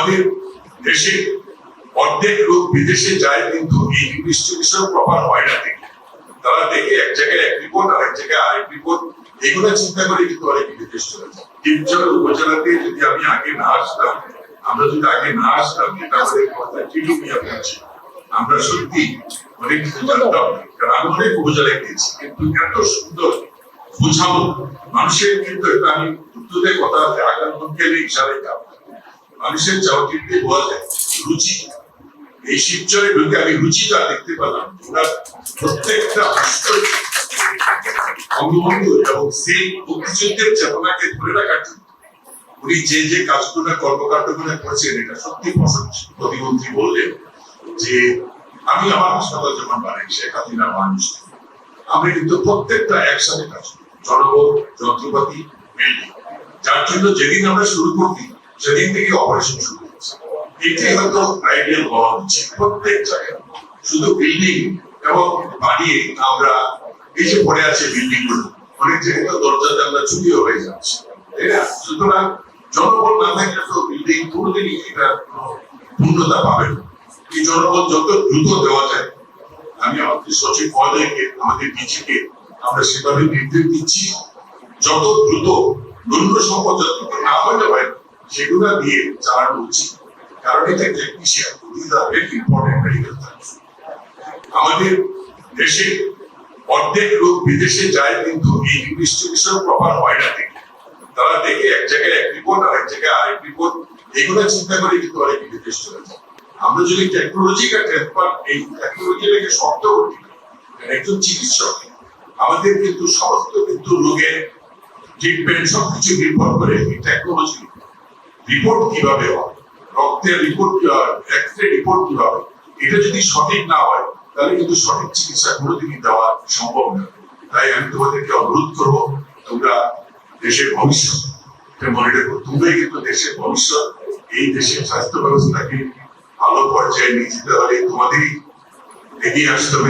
আমাদের দেশে অর্ধেক লোক বিদেশে যায়, কিন্তু এই হয় না তারা দেখে এক জায়গায় এক রিপোর্ট আর এক জায়গায় আরেক রিপোর্ট এগুলো চিন্তা করে কিন্তু বিদেশ চলে যায়। উপজেলাতে যদি আমি আগে না আসতাম, আমরা যদি আগে না আসতাম কথা টিটুমিয়া আমরা সত্যি অনেক কিছু জানতাম, কারণ আমি অনেক উপজেলায় গিয়েছি, কিন্তু এত সুন্দর বোঝাবো। মানুষের কিন্তু আমি কথা ইশারাই কাপ মানুষের চাউটিতে বোঝা যায়, রুচি। এই শিবচরে ঢুকে আমি রুচিটা দেখতে পেলাম, ওনার প্রত্যেকটা বঙ্গবন্ধু এবং সেই মুক্তিযুদ্ধের চেতনাকে ধরে রাখার জন্য উনি যে যে কাজগুলো, কর্মকাণ্ডগুলো করেছেন, এটা সত্যি প্রতিমন্ত্রী বললেন যে, আমি আমার হাসপাতাল যখন বানাই, শেখ হাসিনার মানুষ। আমরা কিন্তু প্রত্যেকটা একসাথে কাজ করি। জনবল, যন্ত্রপাতি যার জন্য যেদিন আমরা শুরু করতি সেদিন থেকে অপারেশন শুরু হচ্ছে এটাই হয়তো আইডিয়াল হওয়া উচিত প্রত্যেক জায়গায়। শুধু বিল্ডিং এবং বানিয়ে আমরা এই পড়ে আছে বিল্ডিংগুলো। অনেক জায়গায় তো দরজা জানলা চুরিও হয়ে যাচ্ছে। তাই না? সুতরাং জনবল না থাকলে তো বিল্ডিং কোনোদিনই এটা পূর্ণতা পাবে না। এই জনবল যত দ্রুত দেওয়া যায়, আমি আমাদের সচিব মহোদয়কে, আমাদের আমরা সেভাবে নির্দেশ দিচ্ছি, যত দ্রুত ন্যূন সম্পদ যতটুকু না হতে পারে সেগুলো দিয়ে চালানো উচিত। কারণ এটা টেকনিশিয়ান ভেরি ইম্পর্টেন্ট মেডিকেল আমাদের দেশে অর্ধেক লোক বিদেশে যায়, কিন্তু এই ইনভেস্টিগেশন প্রপার হয় না দেখে। তারা দেখে এক জায়গায় এক রিপোর্ট আর এক জায়গায় আরেক রিপোর্ট এগুলো চিন্তা করে কিন্তু অনেক বিদেশ চলে যায়। আমরা যদি টেকনোলজিকে এই টেকনোলজিটাকে শক্ত করি, একজন চিকিৎসক, আমাদের কিন্তু সমস্ত কিন্তু রোগের ট্রিটমেন্ট সবকিছু নির্ভর করে এই টেকনোলজি রিপোর্ট কীভাবে হয়? রক্তের রিপোর্ট এক্স রে রিপোর্ট কীভাবে? এটা যদি সঠিক না হয়, তাহলে কিন্তু সঠিক চিকিৎসা কোনোদিনই দেওয়া সম্ভব না। তাই আমি তোমাদেরকে অনুরোধ করব, তোমরা দেশের ভবিষ্যৎ মনে রেখো। তোমরাই কিন্তু দেশের ভবিষ্যৎ। এই দেশের স্বাস্থ্য ব্যবস্থাকে ভালো পর্যায়ে নিয়ে যেতে হলে তোমাদেরই এগিয়ে আসতে হবে।